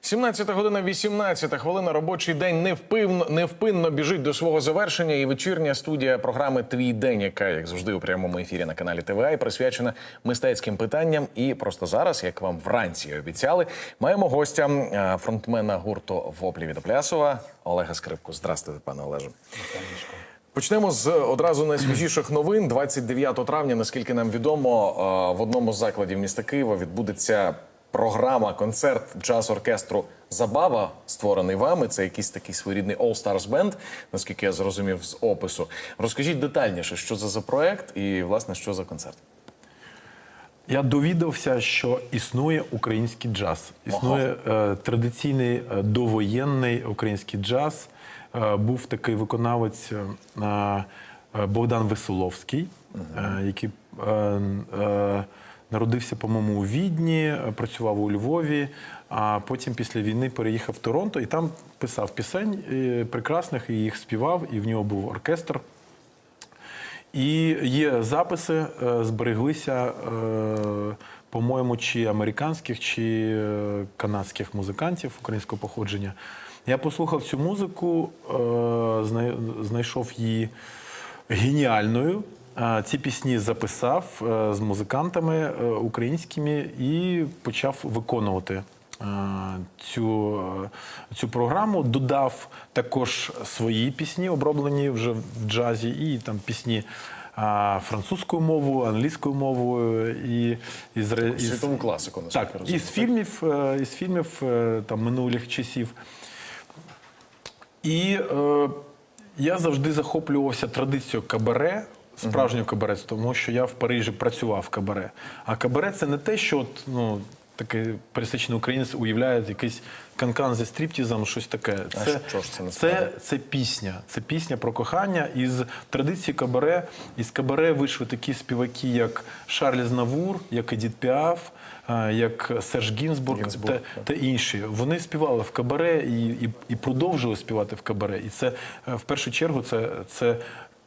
17 година 18 хвилина. Робочий день невпинно, невпинно біжить до свого завершення. І вечірня студія програми Твій день, яка як завжди у прямому ефірі на каналі ТВА, присвячена мистецьким питанням. І просто зараз, як вам вранці обіцяли, маємо гостя е, фронтмена гурту Воплі від Плясова Олега Скрипку. Здравствуйте, пане Олеже. Почнемо з одразу найсвіжіших новин. 29 травня, наскільки нам відомо, е, в одному з закладів міста Києва відбудеться програма, концерт джаз-оркестру Забава, створений вами. Це якийсь такий своєрідний All Stars Band, наскільки я зрозумів з опису. Розкажіть детальніше, що це за проект і власне що за концерт. Я довідався, що існує український джаз. Існує е, традиційний е, довоєнний український джаз. Е, був такий виконавець е, е, Богдан Веселовський, е, який е, е, народився, по-моєму, у Відні, працював у Львові, а потім після війни переїхав в Торонто і там писав пісень е, прекрасних і їх співав, і в нього був оркестр. І є записи, е, збереглися, е, по-моєму, чи американських, чи канадських музикантів українського походження. Я послухав цю музику, знайшов її геніальною. Ці пісні записав е, з музикантами е, українськими і почав виконувати е, цю, цю програму. Додав також свої пісні, оброблені вже в джазі, і там пісні. Французькою мовою, англійською мовою і із, Світову класику, так, розумію. із фільмів, із фільмів там минулих часів. І е, я завжди захоплювався традицією кабаре, справжнього кабаре, тому що я в Парижі працював в кабаре. А кабаре це не те, що от, ну, такий пересічний українець уявляє якийсь канкан зі стріптізом, щось таке. А Це, що ж це це, це пісня. Це пісня про кохання. Із традиції кабаре. Із кабаре вийшли такі співаки, як Шарлі Знавур, як Едіт Піаф, як Серж Гінзбург, Гінзбург, та, та інші. Вони співали в кабаре і, і, і продовжували співати в кабаре. І це е, в першу чергу це, це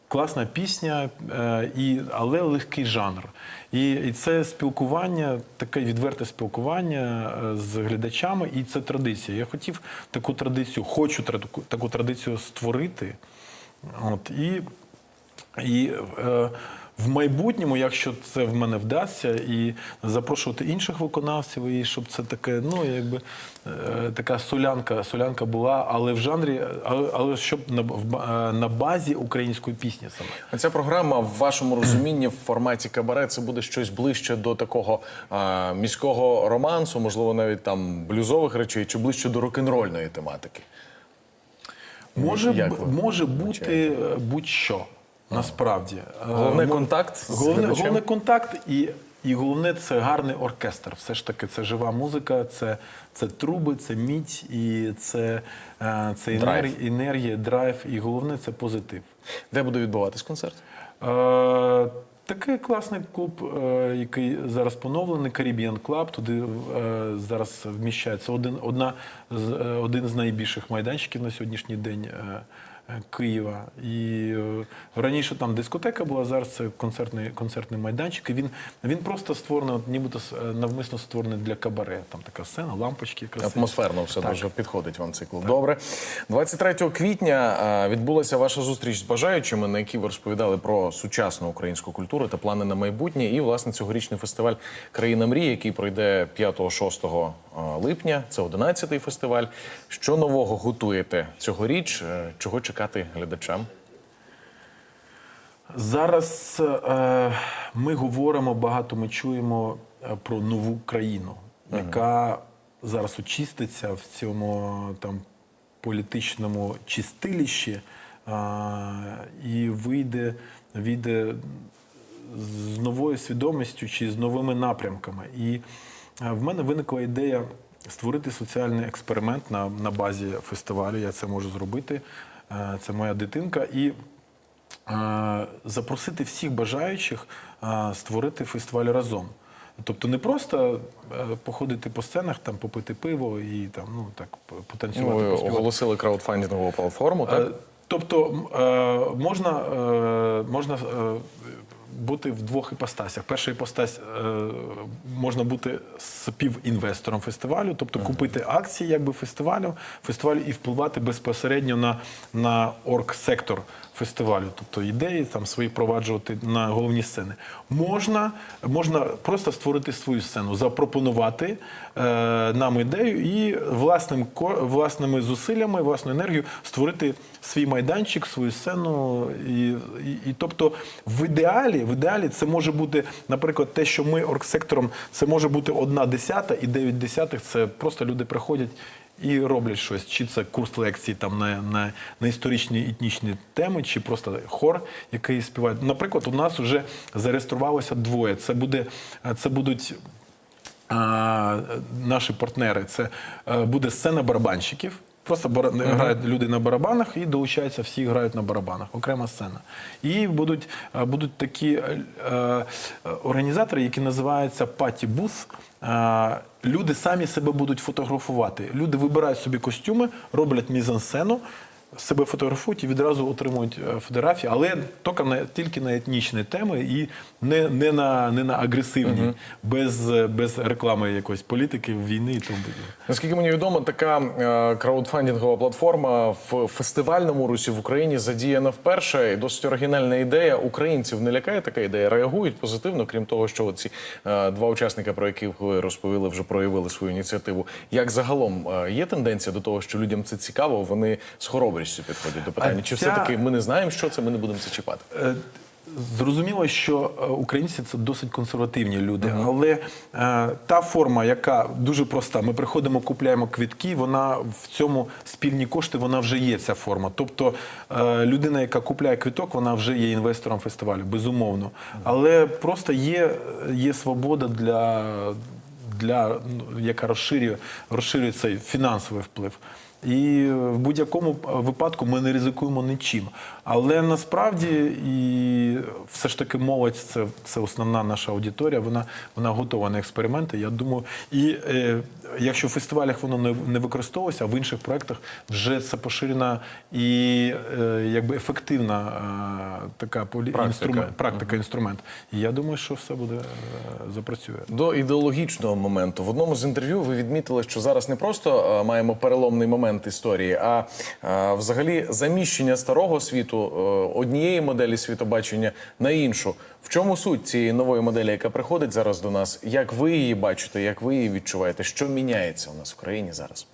класна пісня, е, і, але легкий жанр. І, і це спілкування, таке відверте спілкування е, з глядачами, і це традиція. Я хотів таку традицію, хочу таку, традицію створити. От, і і е, в майбутньому, якщо це в мене вдасться, і запрошувати інших виконавців, і щоб це таке, ну якби е, така солянка, солянка була, але в жанрі, але, але щоб на, е, на базі української пісні саме. Ця програма в вашому розумінні в форматі кабаре це буде щось ближче до такого а, міського романсу, можливо, навіть там блюзових речей, чи ближче до рок-н-рольної тематики. Може, може бути е, будь-що. Насправді Е, Головне мо- контакт з головне, глядачем? головне контакт і, і головне це гарний оркестр. Все ж таки, це жива музика, це, це труби, це мідь, і це, е, це Драйв. енергія, енергія, драйв, і головне це позитив. Де буде відбуватись концерт? Е, такий класний клуб, е, який зараз поновлений, Caribbean Club. Туди е, зараз вміщається один, одна, з, е, один з найбільших майданчиків на сьогоднішній день. е, Києва і е, раніше там дискотека була, зараз це концертний концертний майданчик. І він він просто створений, от, нібито е, навмисно створений для кабаре. Там така сцена, лампочки, красиві. Атмосферно все Так. дуже підходить вам цей клуб. Добре. 23 квітня відбулася ваша зустріч з бажаючими, на якій ви розповідали про сучасну українську культуру та плани на майбутнє. І, власне, цьогорічний фестиваль Країна мрій, який пройде 5-6 липня. Це 11-й фестиваль. Що нового готуєте цьогоріч? Е, Чого чекати глядачам? Зараз е, ми говоримо багато, ми чуємо е, про нову країну, яка зараз очиститься в цьому там політичному чистилищі е, і вийде, вийде з новою свідомістю чи з новими напрямками. І е, в мене виникла ідея створити соціальний експеримент на, на базі фестивалю. Я це можу зробити. Е, Це моя дитинка. І е, запросити всіх бажаючих е, створити фестиваль разом. Тобто не просто походити по сценах, там попити пиво і там ну так потанцювати. Ну, ви поспівати. оголосили краудфандингову платформу, так? Тобто можна, можна бути в двох іпостасях. Перша іпостась е, можна бути співінвестором фестивалю, тобто купити акції якби фестивалю, фестивалю і впливати безпосередньо на, на оргсектор фестивалю, тобто ідеї там свої впроваджувати на головні сцени. Можна, можна просто створити свою сцену, запропонувати е, нам ідею і власним власними зусиллями, власною енергією створити свій майданчик, свою сцену. І, і, і тобто, в ідеалі, в ідеалі це може бути, наприклад, те, що ми оргсектором, це може бути одна десята і дев'ять десятих. Це просто люди приходять. І роблять щось, чи це курс лекцій там на, на, на історичні етнічні теми, чи просто хор, який співає. Наприклад, у нас вже зареєструвалося двоє. Це буде це будуть наші партнери. Це е, буде сцена барабанщиків. Просто бара- грають люди на барабанах і долучаються, всі грають на барабанах, окрема сцена. І будуть, е, будуть такі е, е, організатори, які називаються паті бус. Е, Люди самі себе будуть фотографувати. Люди вибирають собі костюми, роблять мізансцену, себе фотографують і відразу отримують е, фотографії, але тільки на, тільки на етнічні теми і не, не, на, не на агресивні, без, е, без реклами якоїсь політики, війни і тому подібне. Наскільки мені відомо, така е, краудфандингова платформа в фестивальному русі в Україні задіяна вперше. І досить оригінальна ідея. Українців не лякає така ідея, реагують позитивно, крім того, що ці е, два учасника, про яких ви розповіли, вже проявили свою ініціативу. Як загалом е, є тенденція до того, що людям це цікаво, вони з хоробрістю підходять до питання? А Чи ця- все таки ми не знаємо, що це, ми не будемо це чіпати? Е, Зрозуміло, що е, українці це досить консервативні люди, але е, та форма, яка дуже проста, ми приходимо, купляємо квітки, вона в цьому спільні кошти, вона вже є ця форма. Тобто е, людина, яка купляє квіток, вона вже є інвестором фестивалю, безумовно. Але просто є, є свобода для, для ну, яка розширює, розширює цей фінансовий вплив. І в будь-якому випадку ми не ризикуємо нічим. Але насправді і все ж таки молодь це, це основна наша аудиторія. Вона, вона готова на експерименти. Я думаю, і е, якщо в фестивалях воно не, не використовується, а в інших проєктах вже це поширена і е, якби ефективна е, така полі... Практика. інструмент, практика, інструмент. І я думаю, що все буде е, запрацює. До ідеологічного моменту в одному з інтерв'ю ви відмітили, що зараз не просто е, маємо переломний момент історії, а взагалі заміщення старого світу е, однієї моделі світобачення на іншу. В чому суть цієї нової моделі, яка приходить зараз до нас? Як ви її бачите? Як ви її відчуваєте? Що міняється у нас в країні зараз?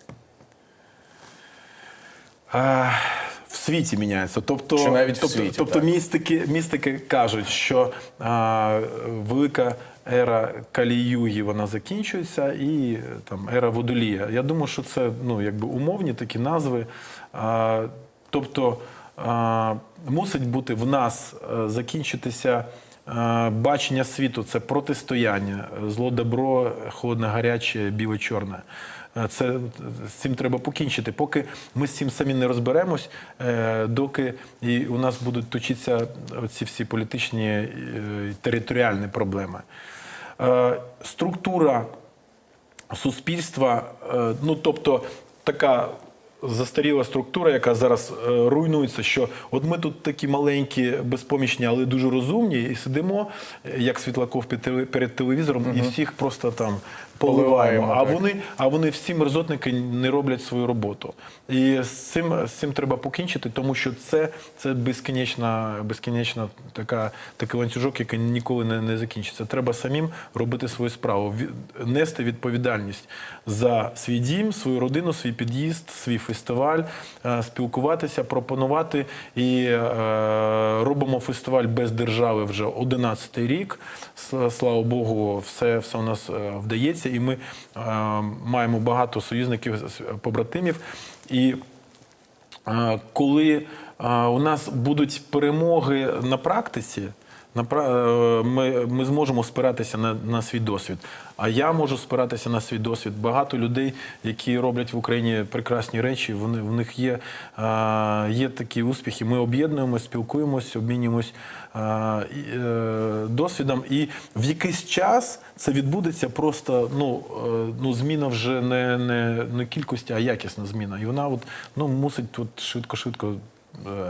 В світі міняється. Тобто, Чи навіть в тобто, світі, тобто так. містики, містики кажуть, що а, велика ера Каліюги вона закінчується, і там ера Водолія. Я думаю, що це ну, якби умовні такі назви. А, тобто а, мусить бути в нас е, закінчитися. Е, Бачення світу це протистояння, зло добро, холодне гаряче, біле чорне. Е, Це з цим треба покінчити. Поки ми з цим самі не розберемось, е, доки і у нас будуть точитися ці всі політичні і територіальні проблеми. Структура суспільства, ну тобто така застаріла структура, яка зараз е, руйнується, що от ми тут такі маленькі, безпомічні, але дуже розумні, і сидимо, е, як світлаков перед телевізором, і всіх просто там поливаємо. А вони, а вони всі мерзотники не роблять свою роботу. І з цим, з цим треба покінчити, тому що це, це безкінечна, безкінечна така, такий ланцюжок, який ніколи не, не закінчиться. Треба самим робити свою справу, нести відповідальність за свій дім, свою родину, свій під'їзд, свій фестиваль, е, спілкуватися, пропонувати. І е, робимо фестиваль без держави вже 11 рік. Слава Богу, все, все у нас е, вдається, і ми е, маємо багато союзників, побратимів. І Е, коли е, у нас будуть перемоги на практиці, ми, ми зможемо спиратися на, на свій досвід. А я можу спиратися на свій досвід. Багато людей, які роблять в Україні прекрасні речі, вони в них є, е, є такі успіхи. Ми об'єднуємося, спілкуємося, обмінюємось е, е, досвідом. І в якийсь час це відбудеться просто ну, е, ну зміна вже не, не, не кількості, а якісна зміна. І вона от, ну, мусить швидко-швидко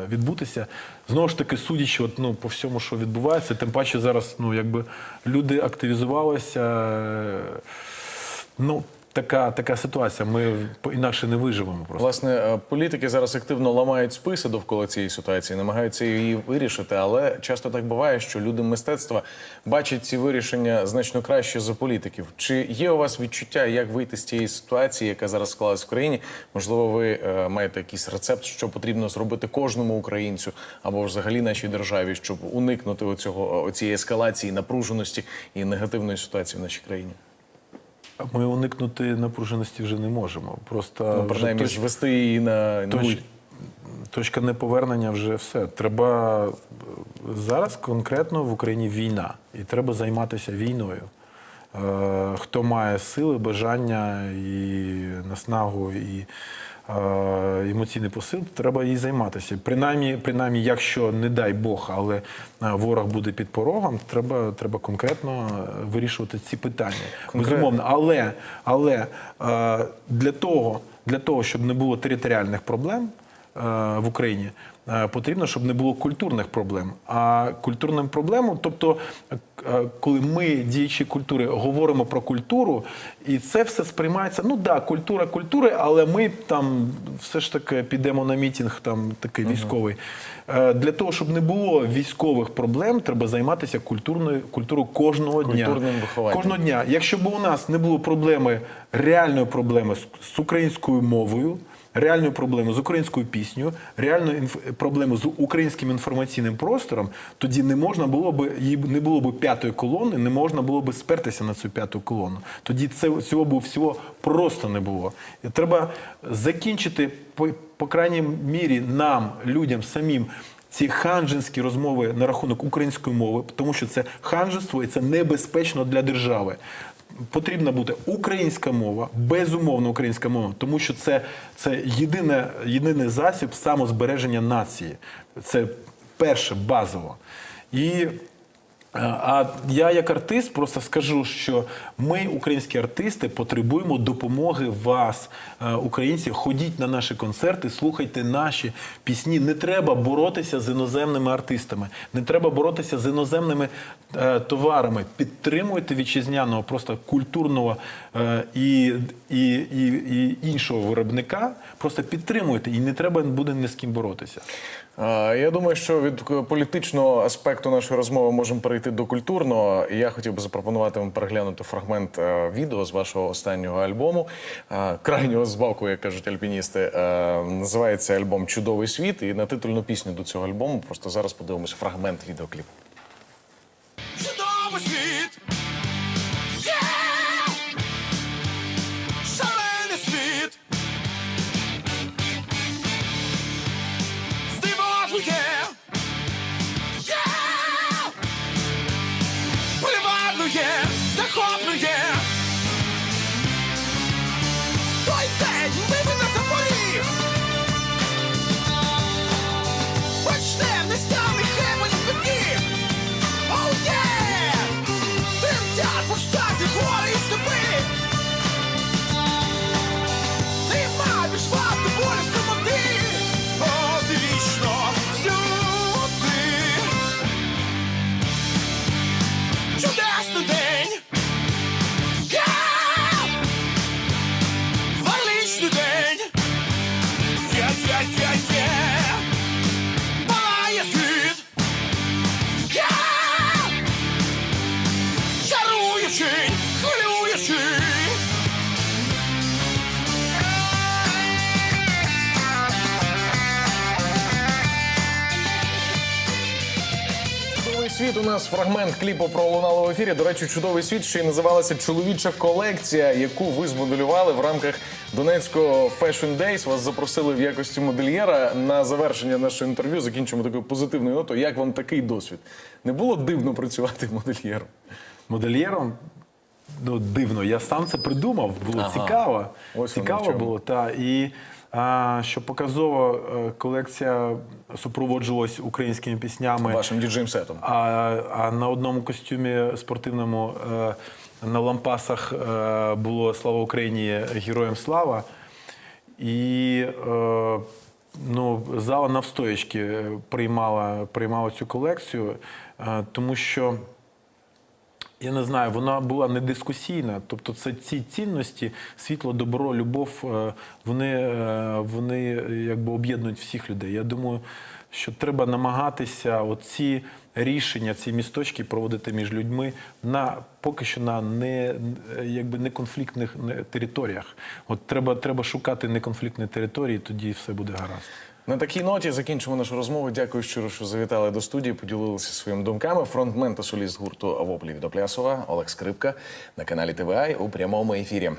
відбутися. Знову ж таки, судячи от, ну, по всьому, що відбувається, тим паче зараз ну, якби люди активізувалися. е, Ну, така, така ситуація. Ми інакше не виживемо просто. Власне, е, політики зараз активно ламають списи довкола цієї ситуації, намагаються її вирішити, але часто так буває, що люди мистецтва бачать ці вирішення значно краще за політиків. Чи є у вас відчуття, як вийти з цієї ситуації, яка зараз склалась в країні? Можливо, ви е, маєте якийсь рецепт, що потрібно зробити кожному українцю або взагалі нашій державі, щоб уникнути оцього оцієї ескалації, напруженості і негативної ситуації в нашій країні? Ми уникнути напруженості вже не можемо. Просто Ну, вже принаймні, точ- звести її на точ- точка неповернення вже все. Треба е, зараз конкретно в Україні війна, і треба займатися війною. Е, Хто має сили, бажання і наснагу, і емоційний посил, треба їй займатися. Принаймні, принаймні, якщо не дай Бог, але е, ворог буде під порогом, треба, треба конкретно е, вирішувати ці питання. Безумовно, але, але е, для того, для того, щоб не було територіальних проблем е, в Україні, е, потрібно, щоб не було культурних проблем. А культурним проблемам, тобто, е, коли ми, діячі культури, говоримо про культуру, і це все сприймається. Ну да, культура культури, але ми там все ж таки підемо на мітінг, там такий військовий. Е, Для того, щоб не було військових проблем, треба займатися культурною культурою кожного дня. Кожного дня. Якщо б у нас не було проблеми, реальної проблеми з українською мовою, реальної проблеми з українською піснею, реальної інф- проблеми з українським інформаційним простором, тоді не можна було б її не було б п'ятої колони, не можна було б спертися на цю п'яту колону. Тоді це цього б всього просто не було. Треба закінчити по, по крайній мірі нам, людям самим. Ці ханжинські розмови на рахунок української мови, тому що це ханжество і це небезпечно для держави. Потрібна бути українська мова, безумовно українська мова, тому що це, це єдине, єдиний засіб самозбереження нації. Це перше базово. І А я як артист просто скажу, що ми, українські артисти, потребуємо допомоги вас, е, українців. Ходіть на наші концерти, слухайте наші пісні. Не треба боротися з іноземними артистами, не треба боротися з іноземними е, товарами. Підтримуйте вітчизняного, просто культурного е, і, і, і, і іншого виробника. Просто підтримуйте, і не треба буде ні з ким боротися. А, Я думаю, що від політичного аспекту нашої розмови можемо перейти до культурного. Я хотів би запропонувати вам переглянути фрагмент е, відео з вашого останнього альбому, е, крайнього збавку, як кажуть альпіністи. Е, Називається альбом Чудовий світ. І на титульну пісню до цього альбому просто зараз подивимося фрагмент відеокліпу. Чудовий світ! Світ. У нас фрагмент кліпу пролунало в ефірі. До речі, чудовий світ що й називалася чоловіча колекція, яку ви змоделювали в рамках Донецького Fashion Days. Вас запросили в якості модельєра. На завершення нашого інтерв'ю закінчимо такою позитивною нотою. Як вам такий досвід? Не було дивно працювати модельєром? модельєром. Ну, дивно, я сам це придумав, було Ага. цікаво. Ось цікаво було, та І а, що показово, е, колекція супроводжувалась українськими піснями. Вашим діджеєм сетом. А, а на одному костюмі спортивному е, на лампасах е, було Слава Україні! Героям слава. І е, ну, зала навстоячки приймала, приймала цю колекцію, е, тому що. Я не знаю, вона була не дискусійна. Тобто, це ці цінності, світло, добро, любов, е, вони, е, вони якби об'єднують всіх людей. Я думаю, що треба намагатися оці рішення, ці місточки проводити між людьми на поки що на не якби не конфліктних не- територіях. От треба, треба шукати неконфліктні території, тоді все буде гаразд. На такій ноті закінчимо нашу розмову. Дякую щиро, що завітали до студії, поділилися своїми думками. Фронтмен та соліст гурту Воплі від Оплясова Олег Скрипка на каналі ТВА у прямому ефірі.